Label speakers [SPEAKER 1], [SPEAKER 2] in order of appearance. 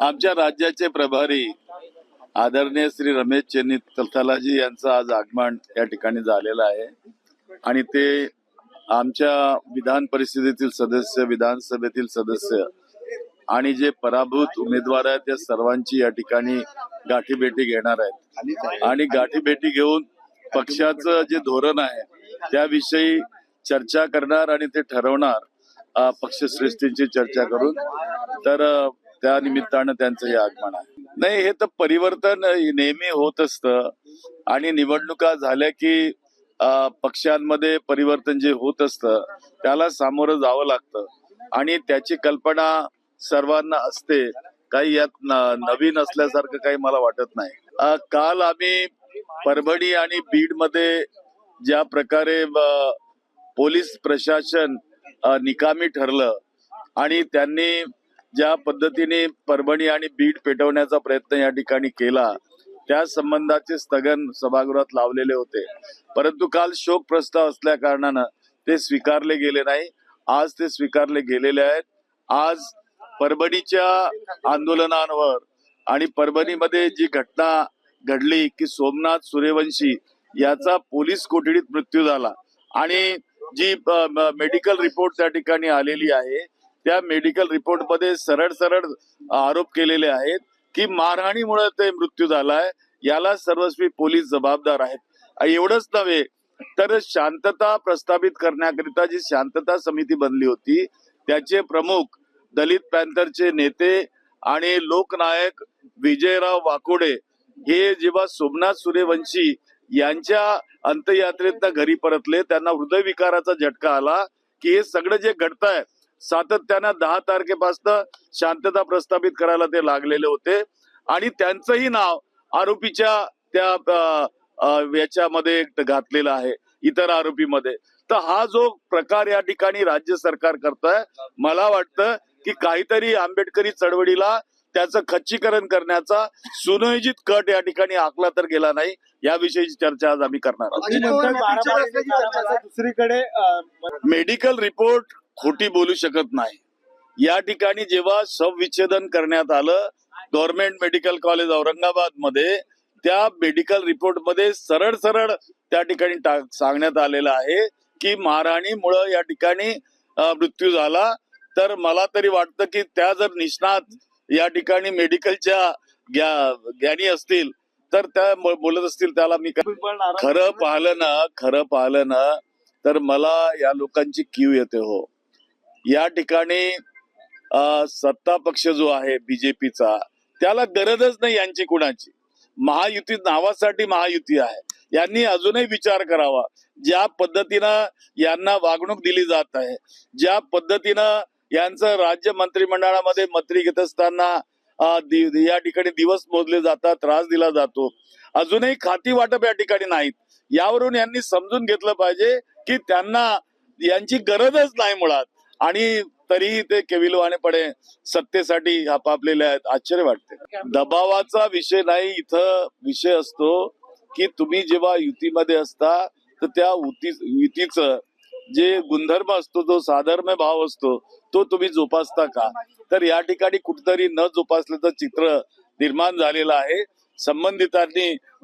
[SPEAKER 1] आमच्या राज्याचे प्रभारी आदरणीय श्री रमेश चेन्नी तलथलाजी यांचं आज आगमन या ठिकाणी झालेलं आहे. आणि ते आमच्या विधान परिषदेतील सदस्य विधानसभेतील सदस्य आणि जे पराभूत उमेदवार आहेत त्या सर्वांची या ठिकाणी गाठीभेटी घेणार आहेत. आणि गाठीभेटी घेऊन पक्षाचं जे धोरण आहे त्याविषयी चर्चा करणार आणि ते ठरवणार पक्षश्रेष्ठींची चर्चा करून. तर त्या निमित्तानं त्यांचं हे आगमन आहे. नाही हे तर परिवर्तन नेहमी होत असतं. आणि निवडणुका झाल्या की पक्षांमध्ये परिवर्तन जे होत असतं त्याला सामोरं जावं लागतं. आणि त्याची कल्पना सर्वांना असते. काही यात नवीन असल्यासारखं काही मला वाटत नाही. काल आम्ही परभणी आणि बीडमध्ये ज्या प्रकारे पोलीस प्रशासन निकामी ठरलं आणि त्यांनी ज्या पद्धतीने परभणी आणि बीड पेटवण्याचा प्रयत्न या ठिकाणी केला त्या संबंधाचे स्थगन सभागृहात लावलेले होते. परंतु काल शोक प्रस्ताव असल्या कारणानं ते स्वीकारले गेले नाही. आज ते स्वीकारले गेलेले आहेत. आज परभणीच्या आंदोलनांवर आणि परभणीमध्ये जी घटना घडली की सोमनाथ सूर्यवंशी याचा पोलीस कोठडीत मृत्यू झाला आणि जी मेडिकल रिपोर्ट त्या ठिकाणी आलेली आहे त्या मेडिकल रिपोर्टमध्ये सरळ सरळ आरोप केलेले आहेत की मारहाणीमुळे ते मृत्यू झालाय याला सर्वस्वी पोलीस जबाबदार आहेत. एवढंच नव्हे तर शांतता प्रस्थापित करण्याकरिता जी शांतता समिती बनली होती त्याचे प्रमुख दलित पॅन्थरचे नेते आणि लोकनायक विजयराव वाकोडे हे जेव्हा सोमनाथ सूर्यवंशी यांच्या अंत्ययात्रेत घरी परतले त्यांना हृदयविकाराचा झटका आला की हे सगळं जे घडतंय सातत्यानं दहा तारखेपासून शांतता प्रस्थापित करायला ते लागलेले होते आणि त्यांचंही नाव आरोपीच्या त्या याच्यामध्ये घातलेलं आहे इतर आरोपीमध्ये तर हा जो प्रकार या ठिकाणी राज्य सरकार करतंय मला वाटतं की काहीतरी आंबेडकरी चळवळीला त्याचं खच्चीकरण करण्याचा सुनियोजित कट या ठिकाणी आखला तर गेला नाही याविषयीची चर्चा आज आम्ही करणार
[SPEAKER 2] आहे. दुसरीकडे
[SPEAKER 1] मेडिकल रिपोर्ट खोटी बोलू शकत नाही. या ठिकाणी जेव्हा शवविच्छेदन करण्यात आलं गव्हर्नमेंट मेडिकल कॉलेज औरंगाबादमध्ये त्या मेडिकल रिपोर्टमध्ये सरळ सरळ त्या ठिकाणी सांगण्यात आलेलं आहे की मारहाणीमुळं या ठिकाणी मृत्यू झाला. तर मला तरी वाटतं की त्या जर निष्णात या ठिकाणी मेडिकलच्या ज्ञानी असतील तर त्या बोलत असतील त्याला मी खरं पाहिलं ना खरं पाहिलं ना तर मला या लोकांची कीव येते हो. या ठिकाणी सत्ता पक्ष जो आहे बीजेपीचा त्याला गरजच नाही यांची कुणाची. महायुती नावासाठी महायुती आहे. यांनी अजूनही विचार करावा. ज्या पद्धतीनं यांना वागणूक दिली जात आहे ज्या पद्धतीनं यांचं राज्य मंत्रिमंडळामध्ये मंत्री घेत असताना या ठिकाणी दिवस मोजले जातात त्रास दिला जातो. अजूनही खाती वाटप या ठिकाणी नाहीत. यावरून यांनी समजून घेतलं पाहिजे की त्यांना यांची गरजच नाही मुळात. आणि तरीही ते केविलवाणेपणे सत्तेसाठी आपापलेले आहेत आश्चर्य वाटते. दबावाचा विषय नाही इथं विषय असतो की तुम्ही जेव्हा युतीमध्ये असता तर त्या युती युतीचं जे गुणधर्म असतो जो साधर्म्य भाव असतो तो तुम्ही जोपासता का? तर या ठिकाणी कुठतरी न जोपासल्याचं चित्र निर्माण झालेलं आहे. संबंधितांनी